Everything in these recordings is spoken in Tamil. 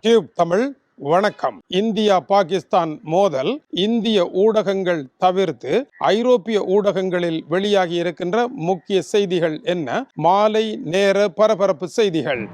டியூப் தமிழ் வணக்கம். இந்தியா பாகிஸ்தான் மோதல். இந்திய ஊடகங்கள் தவிர்த்து ஐரோப்பிய ஊடகங்களில் வெளியாகி இருக்கின்ற முக்கிய செய்திகள் என்ன? மாலை நேர பரபரப்பு செய்திகள்.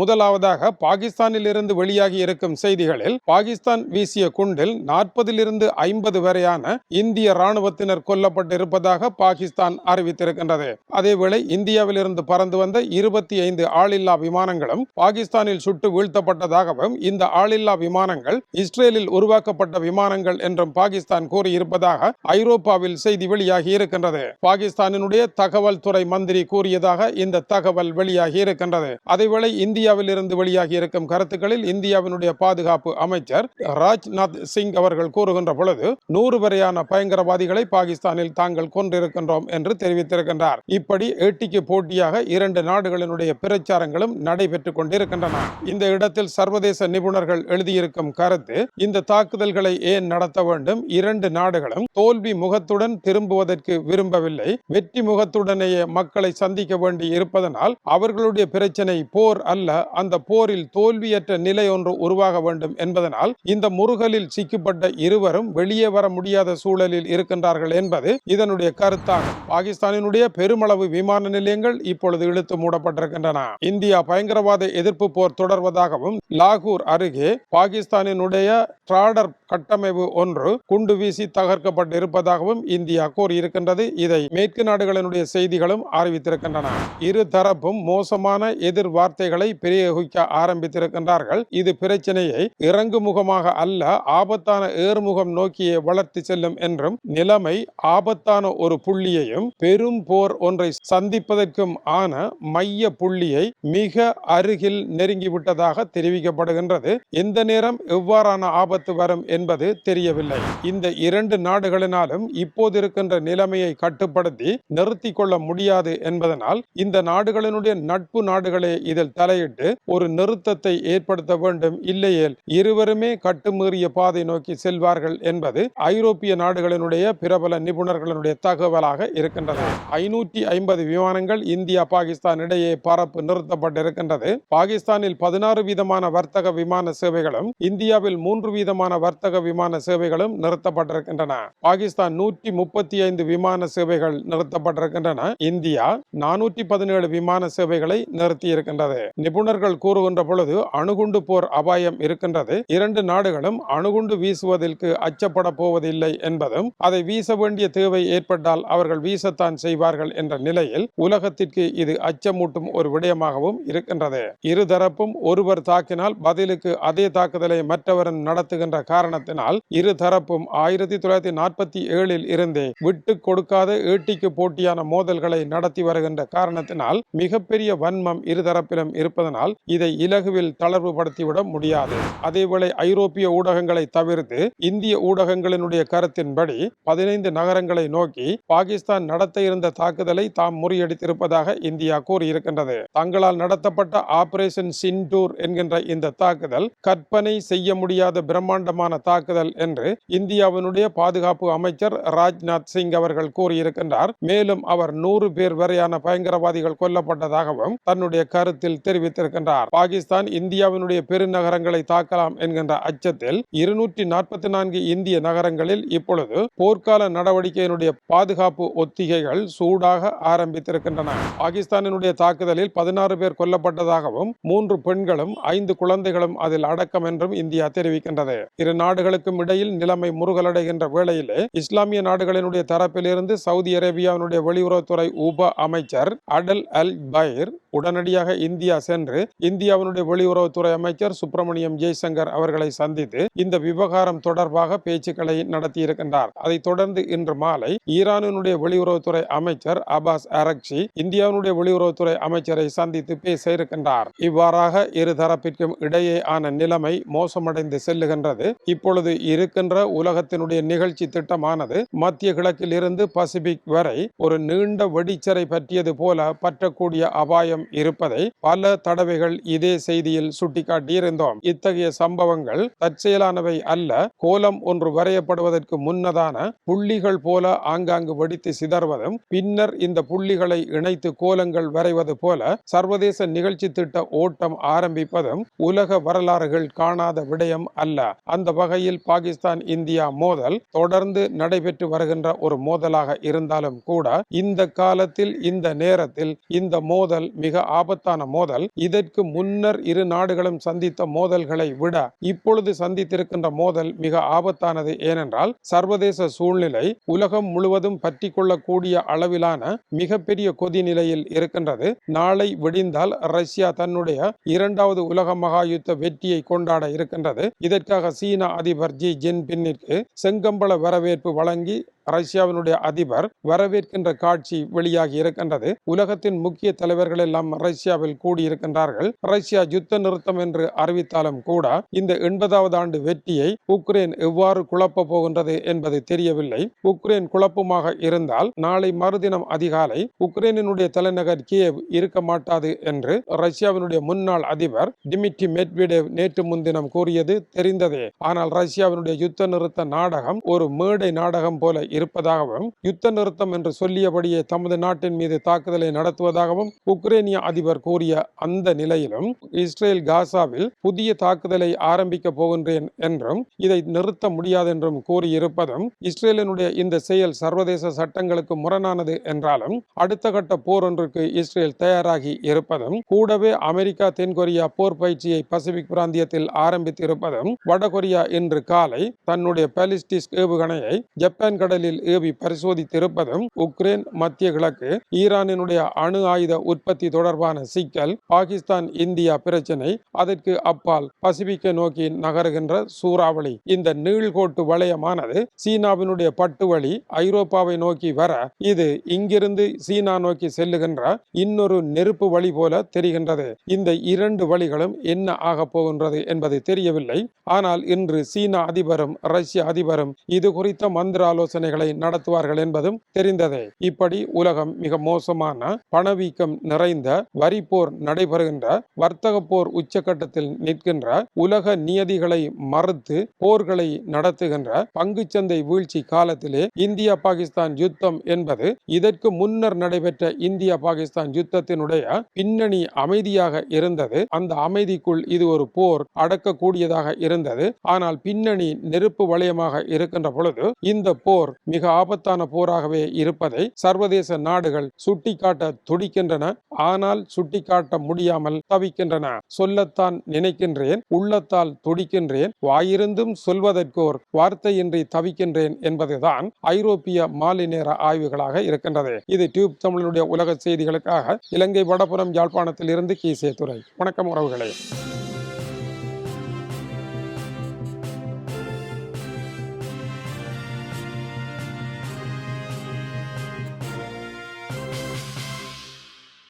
முதலாவதாக பாகிஸ்தானில் இருந்து வெளியாகி இருக்கும் செய்திகளில் பாகிஸ்தான் வீசிய குண்டில் நாற்பதிலிருந்து ஐம்பது வரையான இந்திய ராணுவத்தினர் கொல்லப்பட்டிருப்பதாக பாகிஸ்தான் அறிவித்திருக்கின்றது. அதேவேளை இந்தியாவிலிருந்து பறந்து வந்த இருபத்தி ஐந்து ஆளில்லா விமானங்களும் பாகிஸ்தானில் சுட்டு வீழ்த்தப்பட்டதாகவும் இந்த ஆளில்லா விமானங்கள் இஸ்ரேலில் உருவாக்கப்பட்ட விமானங்கள் என்றும் பாகிஸ்தான் கூறியிருப்பதாக ஐரோப்பாவில் செய்தி வெளியாகி இருக்கின்றது. பாகிஸ்தானினுடைய தகவல் துறை மந்திரி கூறியதாக இந்த தகவல் வெளியாகி இருக்கின்றது. அதேவேளை இந்திய இந்தியாவில் இருந்து வெளியாகி இருக்கும் கருத்துக்களில் இந்தியாவினுடைய பாதுகாப்பு அமைச்சர் ராஜ்நாத் சிங் அவர்கள் கூறுகின்ற பொழுது நூறு வரையான பயங்கரவாதிகளை பாகிஸ்தானில் தாங்கள் கொண்டிருக்கின்றோம் என்று தெரிவித்திருக்கின்றார். இப்படி ஏட்டிக்கு போட்டியாக இரண்டு நாடுகளினுடைய பிரச்சாரங்களும் நடைபெற்றுக் கொண்டிருக்கின்றன. இந்த இடத்தில் சர்வதேச நிபுணர்கள் எழுதியிருக்கும் கருத்து இந்த தாக்குதல்களை ஏன் நடத்த வேண்டும்? இரண்டு நாடுகளும் தோல்வி முகத்துடன் திரும்புவதற்கு விரும்பவில்லை. வெற்றி முகத்துடனேயே மக்களை சந்திக்க வேண்டி இருப்பதனால் அவர்களுடைய பிரச்சனை போர் அல்ல. அந்த போரில் தோல்வியற்ற நிலை ஒன்று உருவாக வேண்டும் என்பதனால் இந்த முருகலில் சிக்கப்பட்ட இருவரும் வெளியே வர முடியாத சூழலில் இருக்கின்றார்கள் என்பது இதனுடைய கருத்தாகும். பாகிஸ்தானினுடைய பெருமளவு விமான நிலையங்கள் இப்பொழுது இழுத்து மூடப்பட்டிருக்கின்றன. இந்தியா பயங்கரவாத எதிர்ப்பு போர் தொடர்வதாகவும் லாகூர் அருகே பாகிஸ்தானினுடைய ட்ராடர் கட்டமைப்பு ஒன்று குண்டு வீசி தகர்க்கப்பட்டிருப்பதாகவும் இந்தியா கூறியிருக்கின்றது. இதை மேற்கு நாடுகளினுடைய செய்திகளும் அறிவித்திருக்கின்றன. இரு தரப்பும் மோசமான எதிர்வார்த்தைகளை பெரிய பிரயோகிக்க ஆரம்பித்திருக்கின்றார்கள். இது பிரச்சனையை இறங்கு முகமாக அல்ல ஆபத்தான ஏறுமுகம் நோக்கியே வளர்த்து செல்லும் என்றும் நிலைமை ஆபத்தான ஒரு புள்ளியையும் பெரும் போர் ஒன்றை சந்திப்பதற்கும் ஆன மைய புள்ளியை மிக அருகில் நெருங்கிவிட்டதாக தெரிவிக்கப்படுகின்றது. எந்த நேரம் எவ்வாறான ஆபத்து வரும் என்பது தெரியவில்லை. இந்த இரண்டு நாடுகளினாலும் இப்போது இருக்கின்ற நிலைமையை கட்டுப்படுத்தி நிறுத்தி கொள்ள முடியாது என்பதனால் இந்த நாடுகளினுடைய நட்பு நாடுகளே இதில் தலையிட்டு ஒரு நிறுத்தத்தை ஏற்படுத்த வேண்டும். இல்லையேல் இருவருமே கட்டுமீறிய பாதை நோக்கி செல்வார்கள் என்பது ஐரோப்பிய நாடுகளினுடைய பிரபல நிபுணர்களினுடைய தகவலாக இருக்கின்றது. ஐநூற்றி ஐம்பது விமானங்கள் இந்தியா பாகிஸ்தான் இடையே பரப்பு நிறுத்தப்பட்டிருக்கின்றது. பாகிஸ்தானில் பதினாறு வீதமான வர்த்தக விமான சேவைகளும் இந்தியாவில் மூன்று வீதமான வர்த்தக விமான சேவைகளும் நிறுத்தப்பட்டிருக்கின்றன. பாகிஸ்தான் நூற்றி முப்பத்தி ஐந்து விமான சேவைகள் நிறுத்தப்பட்டிருக்கின்றன. இந்தியா நானூற்றி பதினேழு விமான சேவைகளை நிறுத்தியிருக்கின்றது. நிபுணர் நிபுணர்கள் கூறுகின்ற பொழுது அணுகுண்டு போர் அபாயம் இருக்கின்றது. இரண்டு நாடுகளும் அணுகுண்டு வீசுவதற்கு அச்சப்பட போவதில்லை என்பதும் அதை வீச வேண்டிய தேவை ஏற்பட்டால் அவர்கள் வீசத்தான் செய்வார்கள் என்ற நிலையில் உலகத்திற்கு இது அச்சமூட்டும் ஒரு விடயமாகவும் இருக்கின்றது. இருதரப்பும் ஒருவர் தாக்கினால் பதிலுக்கு அதே தாக்குதலை மற்றவரும் நடத்துகின்ற காரணத்தினால் இரு தரப்பும் ஆயிரத்தி தொள்ளாயிரத்தி நாற்பத்தி ஏழில் இருந்தே விட்டு கொடுக்காத ஏட்டிக்கு போட்டியான மோதல்களை நடத்தி வருகின்ற காரணத்தினால் மிகப்பெரிய வன்மம் இருதரப்பிலும் ஆனால் இதை இலகுவில் தளர்வுபடுத்திவிட முடியாது. அதேவேளை ஐரோப்பிய ஊடகங்களை தவிர்த்து இந்திய ஊடகங்களினுடைய கருத்தின்படி பதினைந்து நகரங்களை நோக்கி பாகிஸ்தான் நடத்த இருந்த தாக்குதலை தாம் முறியடித்திருப்பதாக இந்தியா கூறியிருக்கின்றது. தங்களால் நடத்தப்பட்ட ஆபரேஷன் சிண்டூர் என்கின்ற இந்த தாக்குதல் கற்பனை செய்ய முடியாத பிரம்மாண்டமான தாக்குதல் என்று இந்தியாவினுடைய பாதுகாப்பு அமைச்சர் ராஜ்நாத் சிங் அவர்கள் கூறியிருக்கின்றார். மேலும் அவர் நூறு பேர் வரையான பயங்கரவாதிகள் கொல்லப்பட்டதாகவும் தன்னுடைய கருத்தில் தெரிவித்தார் தெரிவித்திருக்கின்றார் பாகிஸ்தான் இந்தியாவினுடைய பெருநகரங்களை தாக்கலாம் என்கின்ற அச்சத்தில் இருநூற்றி நாற்பத்தி நான்கு இந்திய நகரங்களில் இப்பொழுது போர்க்கால நடவடிக்கையினுடைய பாதுகாப்பு ஒத்திகைகள் சூடாக ஆரம்பித்திருக்கின்றன. பாகிஸ்தானினுடைய தாக்குதலில் பதினாறு பேர் கொல்லப்பட்டதாகவும் மூன்று பெண்களும் ஐந்து குழந்தைகளும் அதில் அடக்கம் என்றும் இந்தியா தெரிவிக்கின்றது. இரு நாடுகளுக்கும் இடையில் நிலைமை முருகலடைகின்ற வேளையிலே இஸ்லாமிய நாடுகளினுடைய தரப்பிலிருந்து சவுதி அரேபியாவினுடைய வெளியுறவுத்துறை உப அமைச்சர் அடல் அல் பைர் உடனடியாக இந்தியா சென்று இந்தியாவினுடைய வெளியுறவுத்துறை அமைச்சர் சுப்பிரமணியம் ஜெய்சங்கர் அவர்களை சந்தித்து இந்த விவகாரம் தொடர்பாக பேச்சுக்களை நடத்தியிருக்கின்றார் அதைத் தொடர்ந்து இன்று மாலை ஈரானினுடைய வெளியுறவுத்துறை அமைச்சர் அபாஸ் அரக்ஷி இந்தியாவினுடைய வெளியுறவுத்துறை அமைச்சரை சந்தித்து பேச இருக்கின்றார். இவ்வாறாக இரு தரப்பிற்கும் இடையே ஆன நிலைமை மோசமடைந்து செல்லுகின்றது. இப்பொழுது இருக்கின்ற உலகத்தினுடைய நிகழ்ச்சி திட்டமானது மத்திய கிழக்கில் இருந்து பசிபிக் வரை ஒரு நீண்ட வெடிச்சரை பற்றியது போல பற்றக்கூடிய அபாயம் இருப்பதை பல தடவைகள் இதே செய்தியில் சுட்டிக்காட்டியிருந்தோம். இத்தகைய சம்பவங்கள் தற்செயலானவை அல்ல. கோலம் ஒன்று வரையப்படுவதற்கு முன்னதான புள்ளிகள் போல ஆங்காங்கு வெடித்து சிதறுவதும் பின்னர் இந்த புள்ளிகளை இணைத்து கோலங்கள் வரைவது போல சர்வதேச நிகழ்ச்சி திட்ட ஓட்டம் ஆரம்பிப்பதும் உலக வரலாறுகள் காணாத விடயம் அல்ல. அந்த வகையில் பாகிஸ்தான் இந்தியா மோதல் தொடர்ந்து நடைபெற்று வருகின்ற ஒரு மோதலாக இருந்தாலும் கூட இந்த காலத்தில் இந்த நேரத்தில் இந்த மோதல் மிக ஆபத்தான மோதல். இதற்கு முன்னர் இரு நாடுகளும் சந்தித்த மோதல்களை விட இப்பொழுது சந்தித்திருக்கின்ற மோதல் மிக ஆபத்தானது. ஏனென்றால் சர்வதேச சூழ்நிலை உலகம் முழுவதும் பற்றி கொள்ளக்கூடிய அளவிலான மிகப்பெரிய கொதி நிலையில் இருக்கின்றது. நாளை விடிந்தால் ரஷ்யா தன்னுடைய இரண்டாவது உலக மகா யுத்த வெற்றியை கொண்டாட இருக்கின்றது. இதற்காக சீனா அதிபர் ஜி ஜின்பின்னிற்கு செங்கம்பள வரவேற்பு வழங்கி ரஷ்யாவினுடைய அதிபர் வரவேற்கின்ற காட்சி வெளியாகி இருக்கின்றது. உலகத்தின் முக்கிய தலைவர்கள் எல்லாம் ரஷ்யாவில் கூடியிருக்கின்றார்கள். ரஷ்யா யுத்த நிறுத்தம் என்று அறிவித்தாலும் கூட இந்த எண்பதாவது ஆண்டு வெற்றியை உக்ரைன் எவ்வாறு குழப்ப போகின்றது என்பது தெரியவில்லை. உக்ரைன் குழப்பமாக இருந்தால் நாளை மறுதினம் அதிகாலை உக்ரைனினுடைய தலைநகர் கியேவ் இருக்க மாட்டாது என்று ரஷ்யாவினுடைய முன்னாள் அதிபர் டிமிட்ரி மெட்விடேவ் நேற்று முன்தினம் கூறியது தெரிந்ததே. ஆனால் ரஷ்யாவினுடைய யுத்த நிறுத்த நாடகம் ஒரு மேடை நாடகம் போல இருப்பதாகவும் யுத்த நிறுத்தம் என்று சொல்லியபடியே தமது நாட்டின் மீது தாக்குதலை நடத்துவதாகவும் உக்ரைனிய அதிபர் கூறிய அந்த நிலையிலும் இஸ்ரேல் காசாவில் புதிய தாக்குதலை ஆரம்பிக்க போகின்றேன் என்றும் இதை நிறுத்த முடியாது என்றும் கூறியிருப்பதும் இஸ்ரேலினுடைய இந்த செயல் சர்வதேச சட்டங்களுக்கு முரணானது என்றாலும் அடுத்த கட்ட போர் ஒன்றுக்கு இஸ்ரேல் தயாராகி இருப்பதும் கூடவே அமெரிக்கா தென்கொரியா போர் பயிற்சியை பசிபிக் பிராந்தியத்தில் ஆரம்பித்திருப்பதும் வடகொரியா இன்று காலை தன்னுடைய பாலிஸ்டிக் ஏவுகணையை ஜப்பான் கடலில் ஏவி பரிசோதித்திருப்பதும் உக்ரைன் மத்திய கிழக்கு ஈரானினுடைய அணு ஆயுத உற்பத்தி தொடர்பான சிக்கல் பாகிஸ்தான் இந்தியா பிரச்சினை அதற்கு அப்பால் பசிபிக்கை நோக்கி நகருகின்ற சூறாவளி. இந்த நீள்கோட்டு வளையமானது சீனாவினுடைய பட்டு வழி ஐரோப்பாவை நோக்கி வர இது இங்கிருந்து சீனா நோக்கி செல்லுகின்ற இன்னொரு நெருப்பு வழி போல தெரிகின்றது. இந்த இரண்டு வழிகளும் என்ன ஆக போகின்றது என்பது தெரியவில்லை. ஆனால் இன்று சீனா அதிபரும் ரஷ்ய அதிபரும் இது குறித்த மந்திர ஆலோசனைகள் நடத்துவார்கள் என்பதும் தெரிந்ததே. இப்படி உலகம் மிக மோசமான பணவீக்கம் நிறைந்த வரி போர் நடைபெறுகின்ற வர்த்தக போர் உச்சகட்டத்தில் நிற்கின்ற உலக நியதிகளை மறுத்து போர்களை நடத்துகின்ற பங்குச்சந்தை வீழ்ச்சி காலத்திலே இந்தியா பாகிஸ்தான் யுத்தம் என்பது இதற்கு முன்னர் நடைபெற்ற இந்தியா பாகிஸ்தான் யுத்தத்தினுடைய பின்னணி அமைதியாக இருந்தது. அந்த அமைதிக்குள் இது ஒரு போர் அடக்கக்கூடியதாக இருந்தது. ஆனால் பின்னணி நெருப்பு வளையமாக இருக்கின்ற பொழுது இந்த போர் மிக ஆபத்தான போராகவே இருப்பதை சர்வதேச நாடுகள் சுட்டிக்காட்ட துடிக்கின்றன. ஆனால் சுட்டிக்காட்ட முடியாமல் தவிக்கின்றன. சொல்லத்தான் நினைக்கின்றேன் உள்ளத்தால் துடிக்கின்றேன் வாயிருந்தும் சொல்வதற்கோர் வார்த்தையின்றி தவிக்கின்றேன் என்பதுதான் ஐரோப்பிய மாலை நேர ஆய்வுகளாக இருக்கின்றது. இது டியூப் தமிழனுடைய உலக செய்திகளுக்காக இலங்கை வடபுறம் யாழ்ப்பாணத்தில் இருந்து கீசே துறை வணக்கம் உறவுகளே.